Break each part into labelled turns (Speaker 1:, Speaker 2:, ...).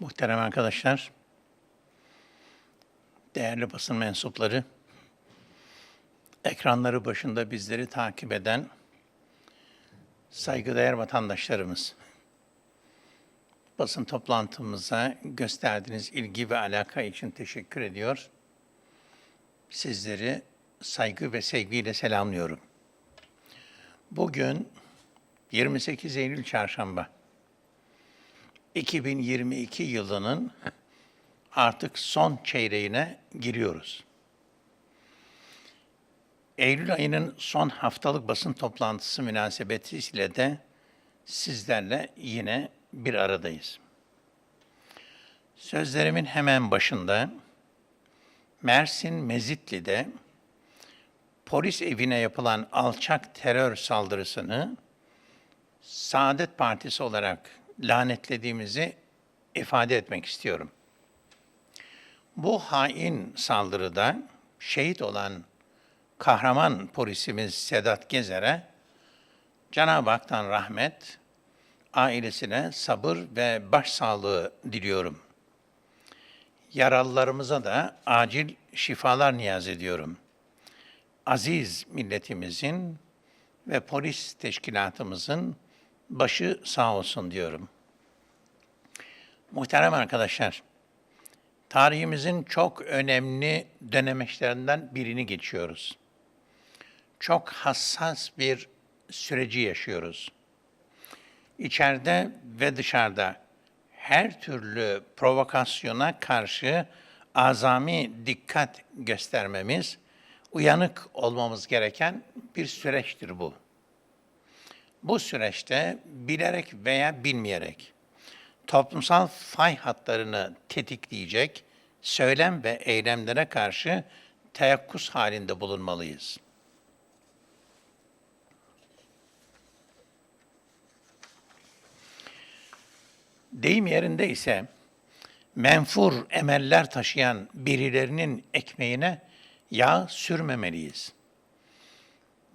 Speaker 1: Muhterem arkadaşlar, değerli basın mensupları, ekranları başında bizleri takip eden saygıdeğer vatandaşlarımız, basın toplantımıza gösterdiğiniz ilgi ve alaka için teşekkür ediyor. Sizleri saygı ve sevgiyle selamlıyorum. Bugün 28 Eylül Çarşamba. 2022 yılının artık son çeyreğine giriyoruz. Eylül ayının son haftalık basın toplantısı münasebetiyle de sizlerle yine bir aradayız. Sözlerimin hemen başında Mersin Mezitli'de polis evine yapılan alçak terör saldırısını Saadet Partisi olarak lanetlediğimizi ifade etmek istiyorum. Bu hain saldırıda şehit olan kahraman polisimiz Sedat Gezer'e Cenab-ı Hak'tan rahmet, ailesine sabır ve başsağlığı diliyorum. Yaralılarımıza da acil şifalar niyaz ediyorum. Aziz milletimizin ve polis teşkilatımızın başı sağ olsun diyorum. Muhterem arkadaşlar, tarihimizin çok önemli dönemeçlerinden birini geçiyoruz. Çok hassas bir süreci yaşıyoruz. İçeride ve dışarıda her türlü provokasyona karşı azami dikkat göstermemiz, uyanık olmamız gereken bir süreçtir bu. Bu süreçte bilerek veya bilmeyerek toplumsal fay hatlarını tetikleyecek söylem ve eylemlere karşı teyakkuz halinde bulunmalıyız. Deyim yerinde ise menfur emeller taşıyan birilerinin ekmeğine yağ sürmemeliyiz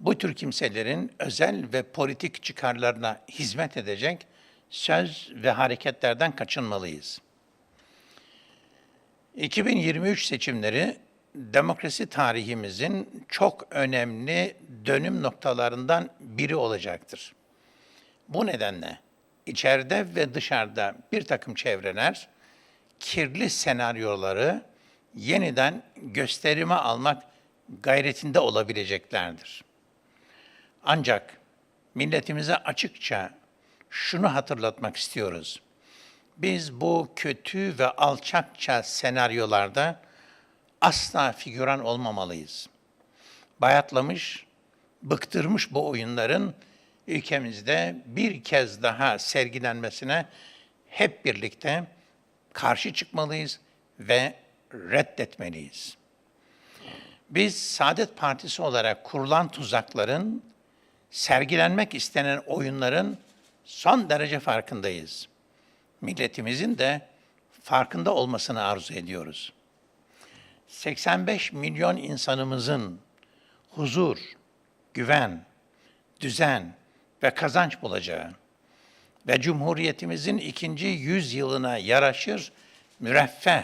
Speaker 1: bu tür kimselerin özel ve politik çıkarlarına hizmet edecek söz ve hareketlerden kaçınmalıyız. 2023 seçimleri demokrasi tarihimizin çok önemli dönüm noktalarından biri olacaktır. Bu nedenle içeride ve dışarıda bir takım çevreler kirli senaryoları yeniden gösterime almak gayretinde olabileceklerdir. Ancak milletimize açıkça şunu hatırlatmak istiyoruz. Biz bu kötü ve alçakça senaryolarda asla figüran olmamalıyız. Bayatlamış, bıktırmış bu oyunların ülkemizde bir kez daha sergilenmesine hep birlikte karşı çıkmalıyız ve reddetmeliyiz. Biz Saadet Partisi olarak kurulan tuzakların sergilenmek istenen oyunların son derece farkındayız. Milletimizin de farkında olmasını arzu ediyoruz. 85 milyon insanımızın huzur, güven, düzen ve kazanç bulacağı ve Cumhuriyetimizin ikinci yüzyılına yaraşır müreffeh,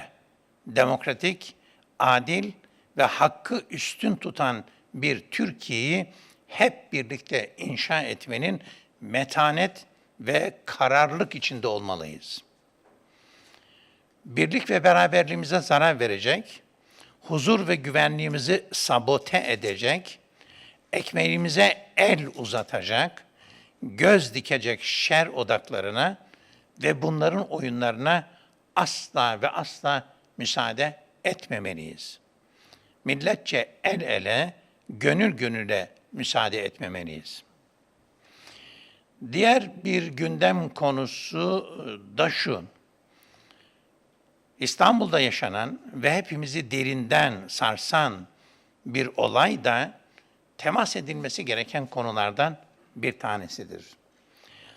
Speaker 1: demokratik, adil ve hakkı üstün tutan bir Türkiye'yi hep birlikte inşa etmenin metanet ve kararlılık içinde olmalıyız. Birlik ve beraberliğimize zarar verecek, huzur ve güvenliğimizi sabote edecek, ekmeğimize el uzatacak, göz dikecek şer odaklarına ve bunların oyunlarına asla ve asla müsaade etmemeliyiz. Milletçe el ele, gönül gönüle müsaade etmemeliyiz. Diğer bir gündem konusu da şu. İstanbul'da yaşanan ve hepimizi derinden sarsan bir olay da temas edilmesi gereken konulardan bir tanesidir.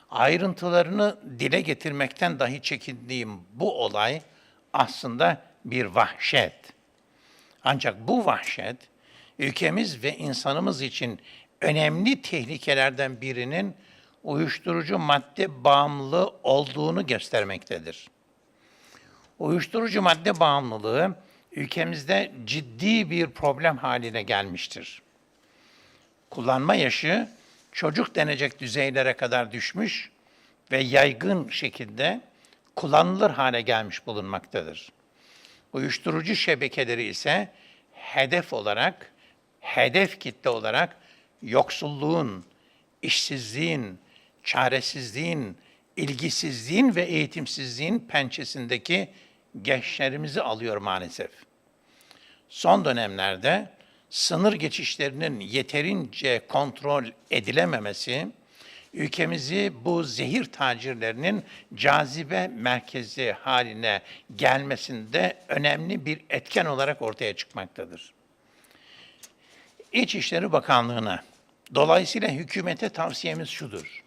Speaker 1: Ayrıntılarını dile getirmekten dahi çekindiğim bu olay aslında bir vahşet. Ancak bu vahşet ülkemiz ve insanımız için önemli tehlikelerden birinin uyuşturucu madde bağımlılığı olduğunu göstermektedir. Uyuşturucu madde bağımlılığı ülkemizde ciddi bir problem haline gelmiştir. Kullanma yaşı çocuk denecek düzeylere kadar düşmüş ve yaygın şekilde kullanılır hale gelmiş bulunmaktadır. Uyuşturucu şebekeleri ise hedef olarak, hedef kitle olarak yoksulluğun, işsizliğin, çaresizliğin, ilgisizliğin ve eğitimsizliğin pençesindeki gençlerimizi alıyor maalesef. Son dönemlerde sınır geçişlerinin yeterince kontrol edilememesi, ülkemizi bu zehir tacirlerinin cazibe merkezi haline gelmesinde önemli bir etken olarak ortaya çıkmaktadır. İçişleri Bakanlığı'na, dolayısıyla hükümete tavsiyemiz şudur.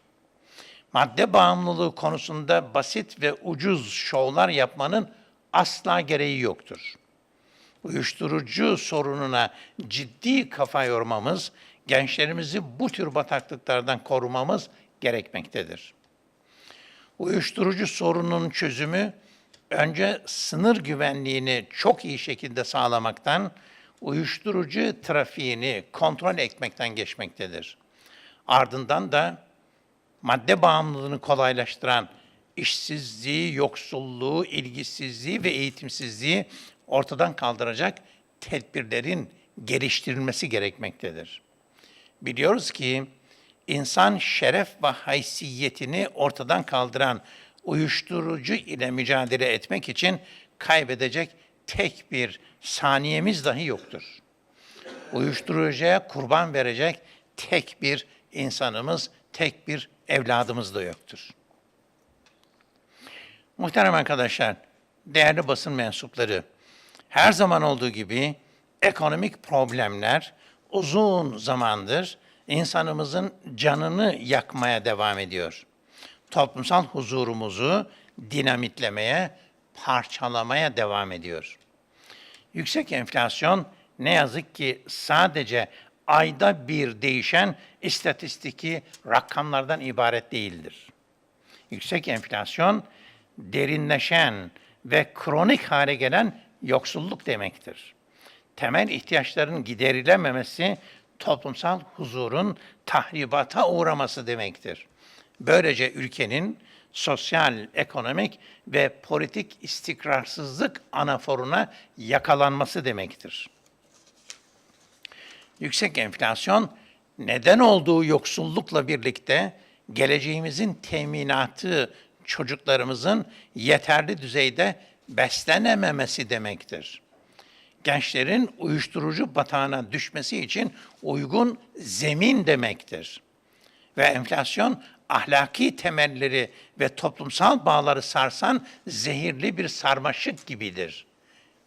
Speaker 1: Madde bağımlılığı konusunda basit ve ucuz şovlar yapmanın asla gereği yoktur. Uyuşturucu sorununa ciddi kafa yormamız, gençlerimizi bu tür bataklıklardan korumamız gerekmektedir. Uyuşturucu sorunun çözümü önce sınır güvenliğini çok iyi şekilde sağlamaktan, uyuşturucu trafiğini kontrol etmekten geçmektedir. Ardından da madde bağımlılığını kolaylaştıran işsizliği, yoksulluğu, ilgisizliği ve eğitimsizliği ortadan kaldıracak tedbirlerin geliştirilmesi gerekmektedir. Biliyoruz ki insan şeref ve haysiyetini ortadan kaldıran uyuşturucu ile mücadele etmek için kaybedecek tek bir saniyemiz dahi yoktur. Uyuşturucuya kurban verecek tek bir insanımız, tek bir evladımız da yoktur. Muhterem arkadaşlar, değerli basın mensupları, her zaman olduğu gibi ekonomik problemler uzun zamandır insanımızın canını yakmaya devam ediyor. Toplumsal huzurumuzu dinamitlemeye, parçalamaya devam ediyor. Yüksek enflasyon ne yazık ki sadece ayda bir değişen istatistiki rakamlardan ibaret değildir. Yüksek enflasyon derinleşen ve kronik hale gelen yoksulluk demektir. Temel ihtiyaçların giderilememesi toplumsal huzurun tahribata uğraması demektir. Böylece ülkenin sosyal, ekonomik ve politik istikrarsızlık anaforuna yakalanması demektir. Yüksek enflasyon neden olduğu yoksullukla birlikte geleceğimizin teminatı çocuklarımızın yeterli düzeyde beslenememesi demektir. Gençlerin uyuşturucu batağına düşmesi için uygun zemin demektir. Ve enflasyon ahlaki temelleri ve toplumsal bağları sarsan zehirli bir sarmaşık gibidir.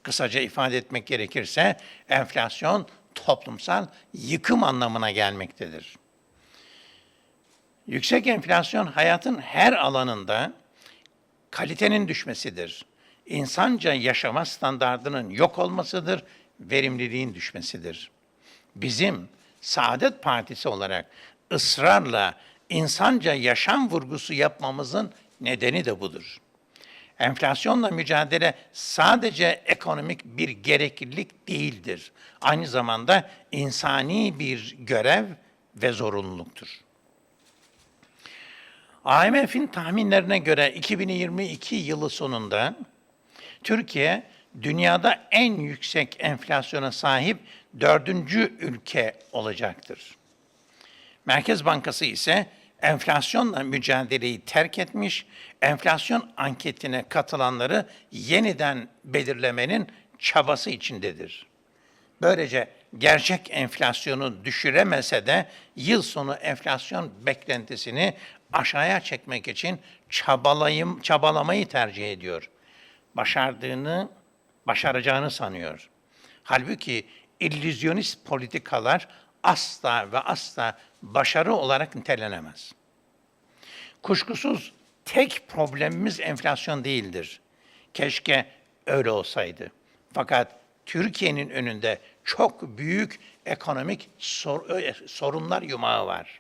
Speaker 1: Kısaca ifade etmek gerekirse enflasyon toplumsal yıkım anlamına gelmektedir. Yüksek enflasyon hayatın her alanında kalitenin düşmesidir. İnsanca yaşama standardının yok olmasıdır, verimliliğin düşmesidir. Bizim Saadet Partisi olarak ısrarla insanca yaşam vurgusu yapmamızın nedeni de budur. Enflasyonla mücadele sadece ekonomik bir gereklilik değildir. Aynı zamanda insani bir görev ve zorunluluktur. IMF'in tahminlerine göre 2022 yılı sonunda Türkiye dünyada en yüksek enflasyona sahip dördüncü ülke olacaktır. Merkez Bankası ise enflasyonla mücadeleyi terk etmiş, enflasyon anketine katılanları yeniden belirlemenin çabası içindedir. Böylece gerçek enflasyonu düşüremese de yıl sonu enflasyon beklentisini aşağıya çekmek için çabalayım, çabalamayı tercih ediyor. Başardığını, başaracağını sanıyor. Halbuki illüzyonist politikalar asla ve asla başarı olarak nitelenemez. Kuşkusuz tek problemimiz enflasyon değildir. Keşke öyle olsaydı. Fakat Türkiye'nin önünde çok büyük ekonomik sor- sorunlar yumağı var.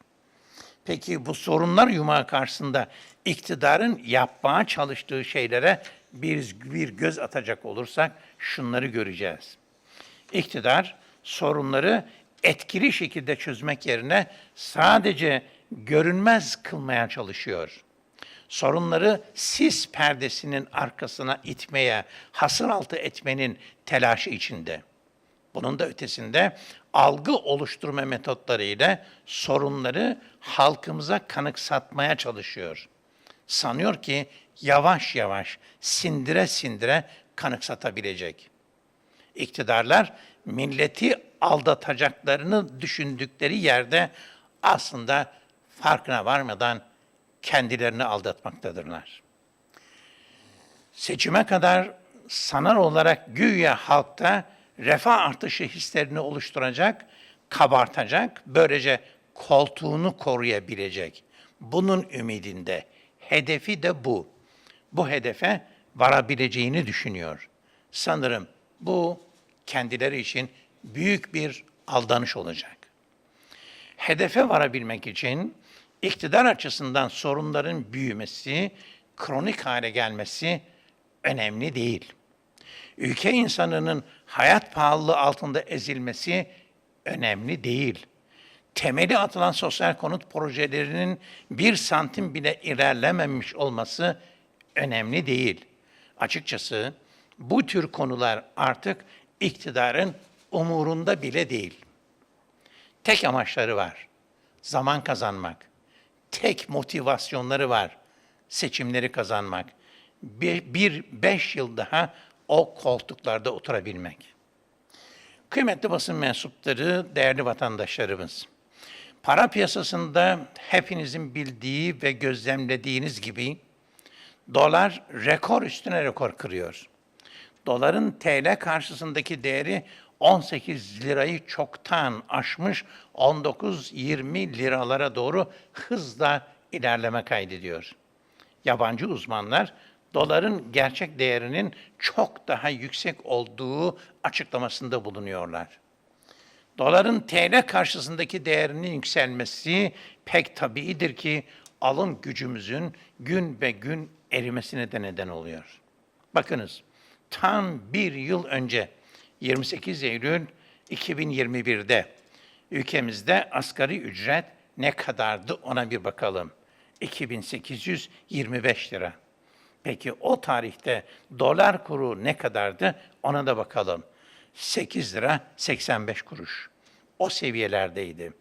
Speaker 1: Peki bu sorunlar yumağı karşısında iktidarın yapmaya çalıştığı şeylere bir, bir göz atacak olursak şunları göreceğiz. İktidar sorunları etkili şekilde çözmek yerine sadece görünmez kılmaya çalışıyor. Sorunları sis perdesinin arkasına itmeye, hasır altı etmenin telaşı içinde. Bunun da ötesinde algı oluşturma metotlarıyla sorunları halkımıza kanıksatmaya çalışıyor. Sanıyor ki yavaş yavaş, sindire sindire kanıksatabilecek. İktidarlar milleti aldatacaklarını düşündükleri yerde aslında farkına varmadan kendilerini aldatmaktadırlar. Seçime kadar sanal olarak güya halkta refah artışı hislerini oluşturacak, kabartacak, böylece koltuğunu koruyabilecek. Bunun ümidinde. Hedefi de bu. Bu hedefe varabileceğini düşünüyor. Sanırım bu kendileri için büyük bir aldanış olacak. Hedefe varabilmek için iktidar açısından sorunların büyümesi, kronik hale gelmesi önemli değil. Ülke insanının hayat pahalılığı altında ezilmesi önemli değil. Temeli atılan sosyal konut projelerinin bir santim bile ilerlememiş olması önemli değil. Açıkçası bu tür konular artık iktidarın umurunda bile değil. Tek amaçları var. Zaman kazanmak. Tek motivasyonları var. Seçimleri kazanmak. Bir, bir beş yıl daha o koltuklarda oturabilmek. Kıymetli basın mensupları, değerli vatandaşlarımız. Para piyasasında hepinizin bildiği ve gözlemlediğiniz gibi dolar rekor üstüne rekor kırıyor. Doların TL karşısındaki değeri 18 lirayı çoktan aşmış 19-20 liralara doğru hızla ilerleme kaydediyor. Yabancı uzmanlar doların gerçek değerinin çok daha yüksek olduğu açıklamasında bulunuyorlar. Doların TL karşısındaki değerinin yükselmesi pek tabiidir ki alım gücümüzün gün be gün erimesine de neden oluyor. Bakınız, tam bir yıl önce 28 Eylül 2021'de ülkemizde asgari ücret ne kadardı ona bir bakalım. 2825 lira. Peki o tarihte dolar kuru ne kadardı ona da bakalım. 8 lira 85 kuruş. O seviyelerdeydi.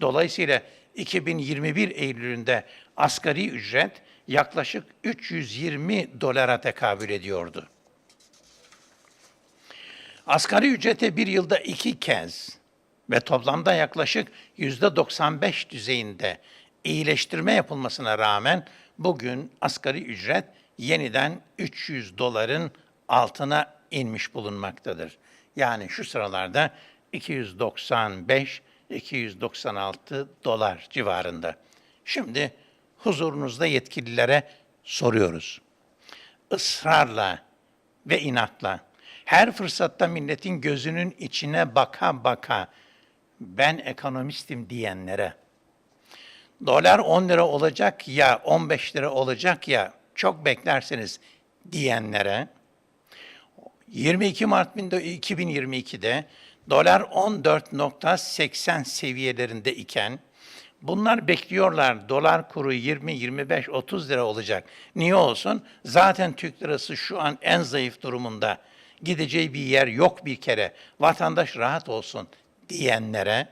Speaker 1: Dolayısıyla 2021 Eylül'ünde asgari ücret yaklaşık 320 dolara tekabül ediyordu. Asgari ücrete bir yılda iki kez ve toplamda yaklaşık yüzde 95 düzeyinde iyileştirme yapılmasına rağmen bugün asgari ücret yeniden 300 doların altına inmiş bulunmaktadır. Yani şu sıralarda 295-296 dolar civarında. Şimdi huzurunuzda yetkililere soruyoruz. Israrla ve inatla her fırsatta milletin gözünün içine baka baka ben ekonomistim diyenlere dolar 10 lira olacak ya 15 lira olacak ya çok beklerseniz diyenlere 22 Mart 2022'de dolar 14.80 seviyelerinde iken bunlar bekliyorlar dolar kuru 20, 25, 30 lira olacak. Niye olsun? Zaten Türk lirası şu an en zayıf durumunda. Gideceği bir yer yok bir kere. Vatandaş rahat olsun diyenlere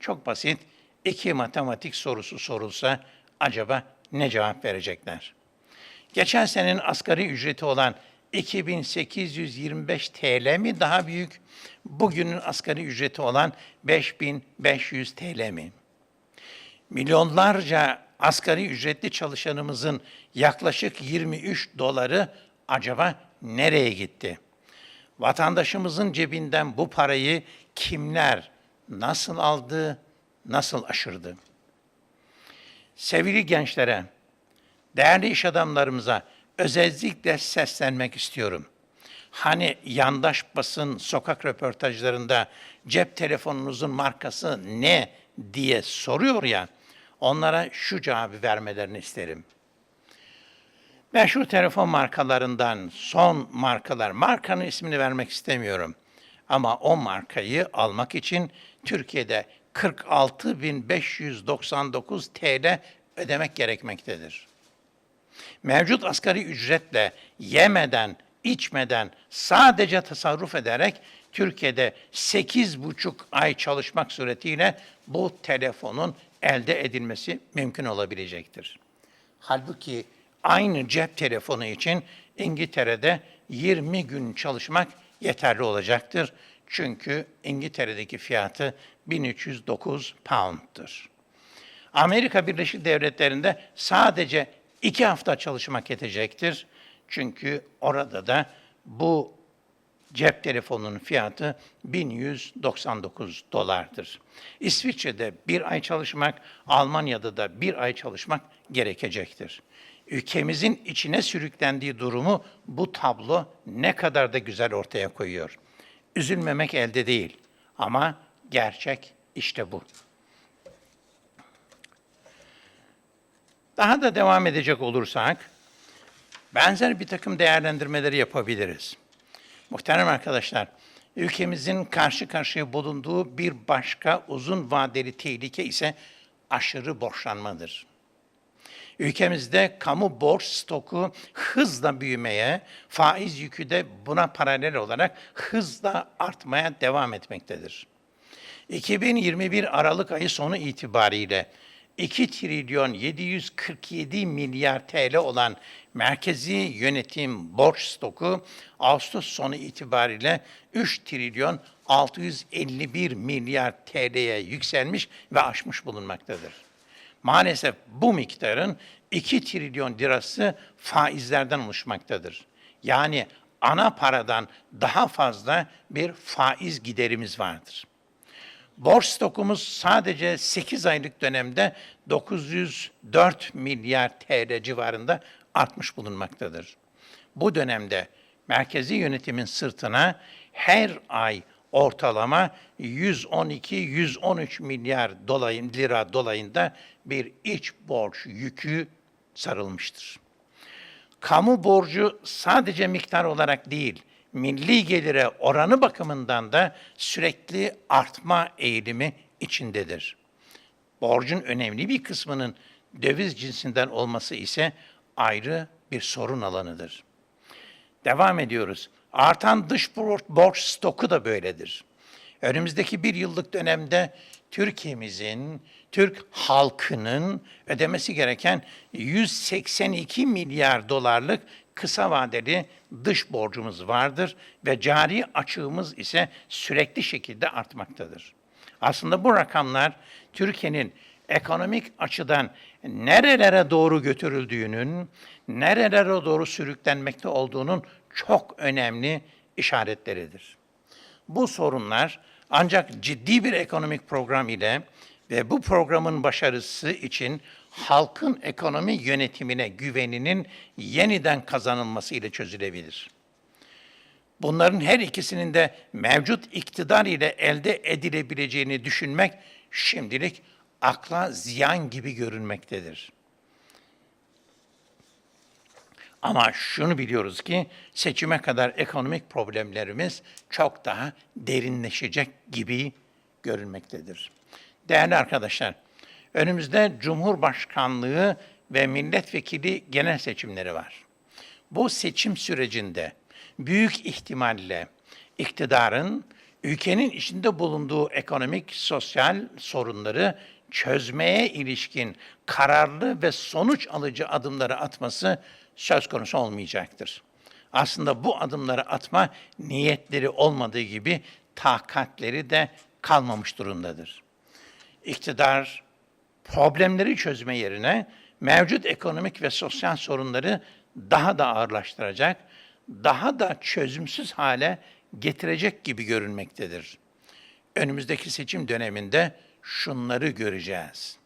Speaker 1: çok basit iki matematik sorusu sorulsa acaba ne cevap verecekler? Geçen senenin asgari ücreti olan 2825 TL mi daha büyük, bugünün asgari ücreti olan 5500 TL mi? Milyonlarca asgari ücretli çalışanımızın yaklaşık 23 doları acaba nereye gitti? Vatandaşımızın cebinden bu parayı kimler nasıl aldı, nasıl aşırdı? Sevgili gençlere, değerli iş adamlarımıza özellikle seslenmek istiyorum. Hani yandaş basın sokak röportajlarında cep telefonunuzun markası ne diye soruyor ya, onlara şu cevabı vermelerini isterim. Meşhur telefon markalarından son markalar, markanın ismini vermek istemiyorum. Ama o markayı almak için Türkiye'de 46.599 TL ödemek gerekmektedir. Mevcut asgari ücretle yemeden, içmeden, sadece tasarruf ederek Türkiye'de 8,5 ay çalışmak suretiyle bu telefonun elde edilmesi mümkün olabilecektir. Halbuki aynı cep telefonu için İngiltere'de 20 gün çalışmak yeterli olacaktır. Çünkü İngiltere'deki fiyatı 1309 pound'tur. Amerika Birleşik Devletleri'nde sadece iki hafta çalışmak yetecektir. Çünkü orada da bu cep telefonunun fiyatı 1199 dolardır. İsviçre'de bir ay çalışmak, Almanya'da da bir ay çalışmak gerekecektir. Ülkemizin içine sürüklendiği durumu bu tablo ne kadar da güzel ortaya koyuyor. Üzülmemek elde değil ama gerçek işte bu. Daha da devam edecek olursak, benzer bir takım değerlendirmeleri yapabiliriz. Muhterem arkadaşlar, ülkemizin karşı karşıya bulunduğu bir başka uzun vadeli tehlike ise aşırı borçlanmadır. Ülkemizde kamu borç stoku hızla büyümeye, faiz yükü de buna paralel olarak hızla artmaya devam etmektedir. 2021 Aralık ayı sonu itibariyle 2 trilyon 747 milyar TL olan merkezi yönetim borç stoku Ağustos sonu itibariyle 3 trilyon 651 milyar TL'ye yükselmiş ve aşmış bulunmaktadır. Maalesef bu miktarın 2 trilyon lirası faizlerden oluşmaktadır. Yani ana paradan daha fazla bir faiz giderimiz vardır. Borç stokumuz sadece 8 aylık dönemde 904 milyar TL civarında artmış bulunmaktadır. Bu dönemde merkezi yönetimin sırtına her ay ortalama 112-113 milyar dolayın, lira dolayında bir iç borç yükü sarılmıştır. Kamu borcu sadece miktar olarak değil, milli gelire oranı bakımından da sürekli artma eğilimi içindedir. Borcun önemli bir kısmının döviz cinsinden olması ise ayrı bir sorun alanıdır. Devam ediyoruz. Artan dış borç, stoku da böyledir. Önümüzdeki bir yıllık dönemde Türkiye'mizin, Türk halkının ödemesi gereken 182 milyar dolarlık kısa vadeli dış borcumuz vardır ve cari açığımız ise sürekli şekilde artmaktadır. Aslında bu rakamlar Türkiye'nin ekonomik açıdan nerelere doğru götürüldüğünün, nerelere doğru sürüklenmekte olduğunun çok önemli işaretleridir. Bu sorunlar ancak ciddi bir ekonomik program ile ve bu programın başarısı için halkın ekonomi yönetimine güveninin yeniden kazanılması ile çözülebilir. Bunların her ikisinin de mevcut iktidar ile elde edilebileceğini düşünmek şimdilik akla ziyan gibi görünmektedir. Ama şunu biliyoruz ki seçime kadar ekonomik problemlerimiz çok daha derinleşecek gibi görünmektedir. Değerli arkadaşlar, önümüzde Cumhurbaşkanlığı ve milletvekili genel seçimleri var. Bu seçim sürecinde büyük ihtimalle iktidarın ülkenin içinde bulunduğu ekonomik, sosyal sorunları çözmeye ilişkin kararlı ve sonuç alıcı adımları atması söz konusu olmayacaktır. Aslında bu adımları atma niyetleri olmadığı gibi takatleri de kalmamış durumdadır. İktidar problemleri çözme yerine mevcut ekonomik ve sosyal sorunları daha da ağırlaştıracak, daha da çözümsüz hale getirecek gibi görünmektedir. Önümüzdeki seçim döneminde şunları göreceğiz.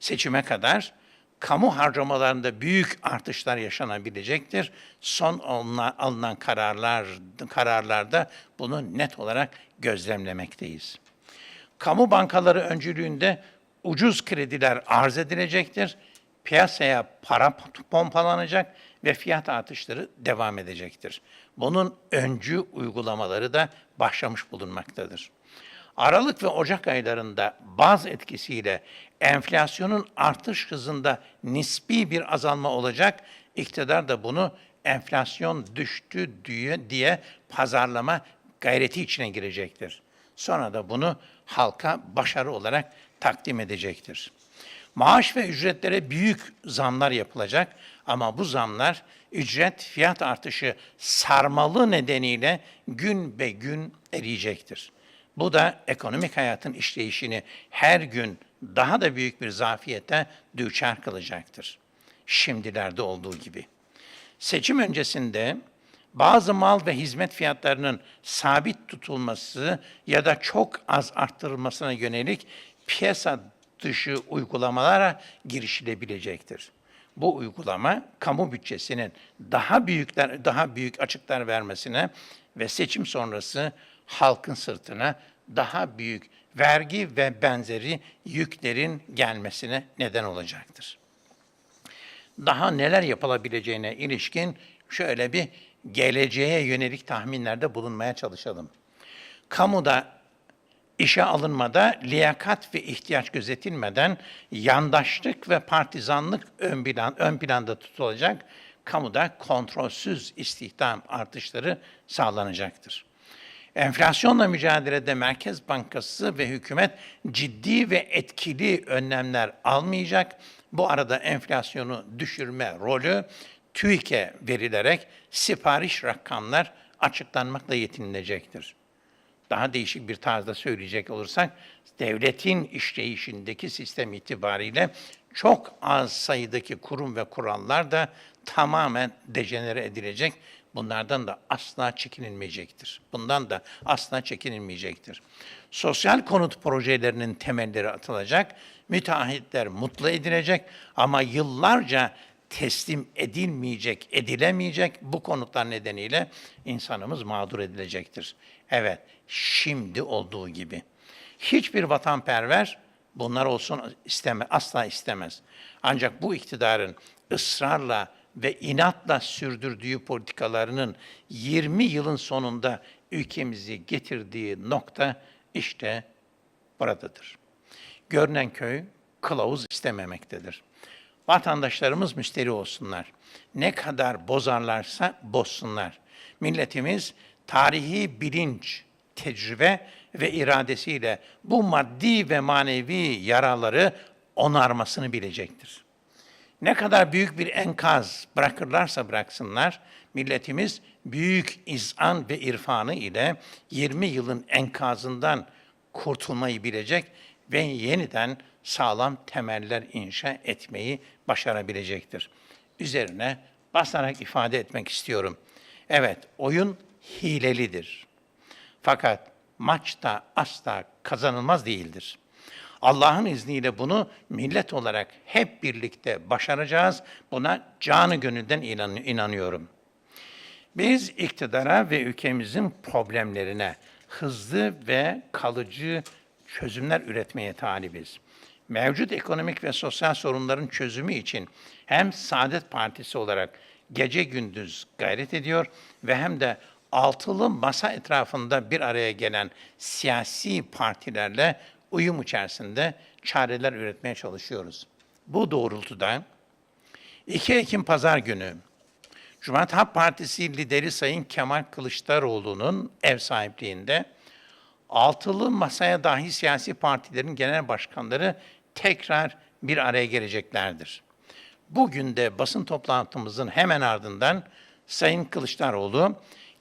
Speaker 1: Seçime kadar kamu harcamalarında büyük artışlar yaşanabilecektir. Son alınan kararlar kararlarda bunu net olarak gözlemlemekteyiz. Kamu bankaları öncülüğünde ucuz krediler arz edilecektir. Piyasaya para pompalanacak ve fiyat artışları devam edecektir. Bunun öncü uygulamaları da başlamış bulunmaktadır. Aralık ve Ocak aylarında baz etkisiyle enflasyonun artış hızında nispi bir azalma olacak. İktidar da bunu enflasyon düştü diye, diye pazarlama gayreti içine girecektir. Sonra da bunu halka başarı olarak takdim edecektir. Maaş ve ücretlere büyük zamlar yapılacak ama bu zamlar ücret fiyat artışı sarmalı nedeniyle gün be gün eriyecektir. Bu da ekonomik hayatın işleyişini her gün daha da büyük bir zafiyete düçar kılacaktır. Şimdilerde olduğu gibi. Seçim öncesinde bazı mal ve hizmet fiyatlarının sabit tutulması ya da çok az arttırılmasına yönelik piyasa dışı uygulamalara girişilebilecektir. Bu uygulama kamu bütçesinin daha büyükler daha büyük açıklar vermesine ve seçim sonrası halkın sırtına daha büyük vergi ve benzeri yüklerin gelmesine neden olacaktır. Daha neler yapılabileceğine ilişkin şöyle bir geleceğe yönelik tahminlerde bulunmaya çalışalım. Kamuda işe alınmada liyakat ve ihtiyaç gözetilmeden yandaşlık ve partizanlık ön, plan, ön planda tutulacak, kamuda kontrolsüz istihdam artışları sağlanacaktır. Enflasyonla mücadelede Merkez Bankası ve hükümet ciddi ve etkili önlemler almayacak. Bu arada enflasyonu düşürme rolü TÜİK'e verilerek sipariş rakamlar açıklanmakla yetinilecektir. Daha değişik bir tarzda söyleyecek olursak, devletin işleyişindeki sistem itibariyle çok az sayıdaki kurum ve kurallar da tamamen dejenere edilecek. Bunlardan da asla çekinilmeyecektir. Bundan da asla çekinilmeyecektir. Sosyal konut projelerinin temelleri atılacak, müteahhitler mutlu edilecek ama yıllarca teslim edilmeyecek, edilemeyecek bu konutlar nedeniyle insanımız mağdur edilecektir. Evet, şimdi olduğu gibi. Hiçbir vatanperver bunlar olsun isteme, asla istemez. Ancak bu iktidarın ısrarla ve inatla sürdürdüğü politikalarının 20 yılın sonunda ülkemizi getirdiği nokta işte buradadır. Görünen köy kılavuz istememektedir. Vatandaşlarımız müşteri olsunlar. Ne kadar bozarlarsa bozsunlar. Milletimiz tarihi bilinç, tecrübe ve iradesiyle bu maddi ve manevi yaraları onarmasını bilecektir. Ne kadar büyük bir enkaz bırakırlarsa bıraksınlar, milletimiz büyük izan ve irfanı ile 20 yılın enkazından kurtulmayı bilecek ve yeniden sağlam temeller inşa etmeyi başarabilecektir. Üzerine basarak ifade etmek istiyorum. Evet, oyun hilelidir. Fakat maçta asla kazanılmaz değildir. Allah'ın izniyle bunu millet olarak hep birlikte başaracağız. Buna canı gönülden inanıyorum. Biz iktidara ve ülkemizin problemlerine hızlı ve kalıcı çözümler üretmeye talibiz. Mevcut ekonomik ve sosyal sorunların çözümü için hem Saadet Partisi olarak gece gündüz gayret ediyor ve hem de altılı masa etrafında bir araya gelen siyasi partilerle uyum içerisinde çareler üretmeye çalışıyoruz. Bu doğrultuda 2 Ekim Pazar günü Cumhuriyet Halk Partisi lideri Sayın Kemal Kılıçdaroğlu'nun ev sahipliğinde altılı masaya dahi siyasi partilerin genel başkanları tekrar bir araya geleceklerdir. Bugün de basın toplantımızın hemen ardından Sayın Kılıçdaroğlu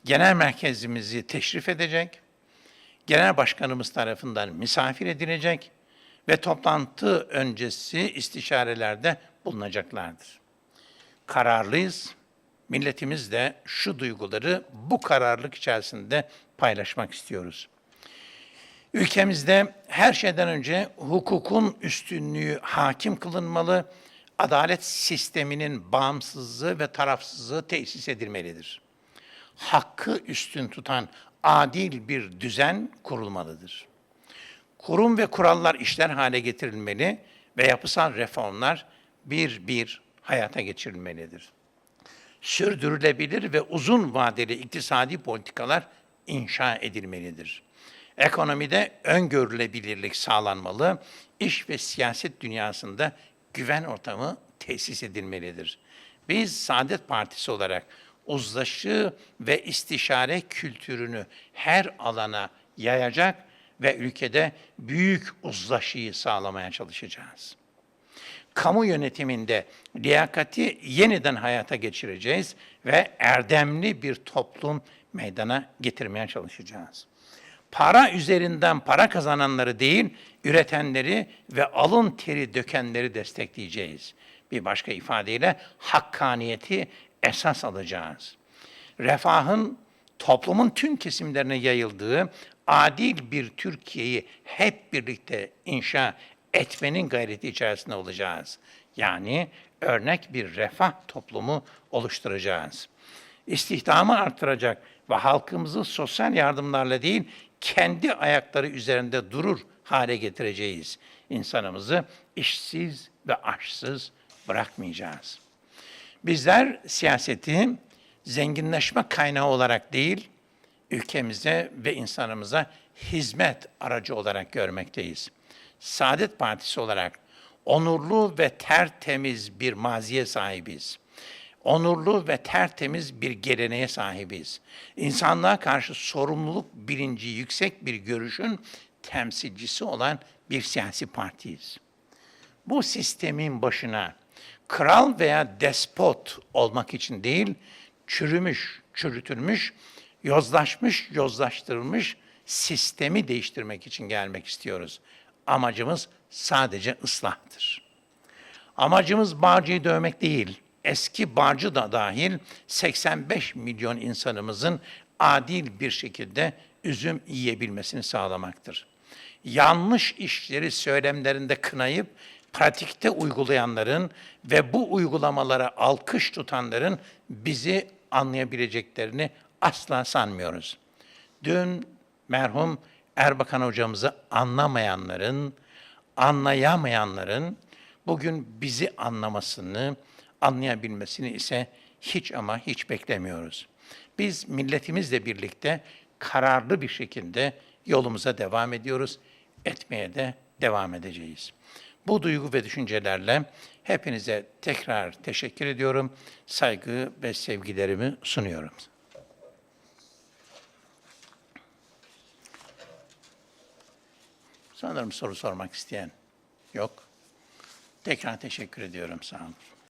Speaker 1: genel merkezimizi teşrif edecek, genel başkanımız tarafından misafir edilecek ve toplantı öncesi istişarelerde bulunacaklardır. Kararlıyız. Milletimiz de şu duyguları bu kararlılık içerisinde paylaşmak istiyoruz. Ülkemizde her şeyden önce hukukun üstünlüğü hakim kılınmalı, adalet sisteminin bağımsızlığı ve tarafsızlığı tesis edilmelidir. Hakkı üstün tutan adil bir düzen kurulmalıdır. Kurum ve kurallar işler hale getirilmeli ve yapısal reformlar bir bir hayata geçirilmelidir. sürdürülebilir ve uzun vadeli iktisadi politikalar inşa edilmelidir. Ekonomide öngörülebilirlik sağlanmalı, iş ve siyaset dünyasında güven ortamı tesis edilmelidir. Biz Saadet Partisi olarak uzlaşı ve istişare kültürünü her alana yayacak ve ülkede büyük uzlaşıyı sağlamaya çalışacağız. Kamu yönetiminde liyakati yeniden hayata geçireceğiz ve erdemli bir toplum meydana getirmeye çalışacağız. Para üzerinden para kazananları değil, üretenleri ve alın teri dökenleri destekleyeceğiz. Bir başka ifadeyle hakkaniyeti esas alacağız. Refahın toplumun tüm kesimlerine yayıldığı adil bir Türkiye'yi hep birlikte inşa etmenin gayreti içerisinde olacağız. Yani örnek bir refah toplumu oluşturacağız. İstihdamı artıracak ve halkımızı sosyal yardımlarla değil, kendi ayakları üzerinde durur hale getireceğiz. İnsanımızı işsiz ve açsız bırakmayacağız. Bizler siyaseti zenginleşme kaynağı olarak değil, ülkemize ve insanımıza hizmet aracı olarak görmekteyiz. Saadet Partisi olarak onurlu ve tertemiz bir maziye sahibiz. Onurlu ve tertemiz bir geleneğe sahibiz. İnsanlığa karşı sorumluluk bilinci yüksek bir görüşün temsilcisi olan bir siyasi partiyiz. Bu sistemin başına kral veya despot olmak için değil, çürümüş, çürütülmüş, yozlaşmış, yozlaştırılmış sistemi değiştirmek için gelmek istiyoruz. Amacımız sadece ıslahtır. Amacımız Bağcı'yı dövmek değil, eski Bağcı da dahil 85 milyon insanımızın adil bir şekilde üzüm yiyebilmesini sağlamaktır. Yanlış işleri söylemlerinde kınayıp pratikte uygulayanların ve bu uygulamalara alkış tutanların bizi anlayabileceklerini asla sanmıyoruz. Dün merhum Erbakan hocamızı anlamayanların, anlayamayanların bugün bizi anlamasını, anlayabilmesini ise hiç ama hiç beklemiyoruz. Biz milletimizle birlikte kararlı bir şekilde yolumuza devam ediyoruz, etmeye de devam edeceğiz. Bu duygu ve düşüncelerle hepinize tekrar teşekkür ediyorum. Saygı ve sevgilerimi sunuyorum. Sanırım soru sormak isteyen yok. Tekrar teşekkür ediyorum. Sağ olun.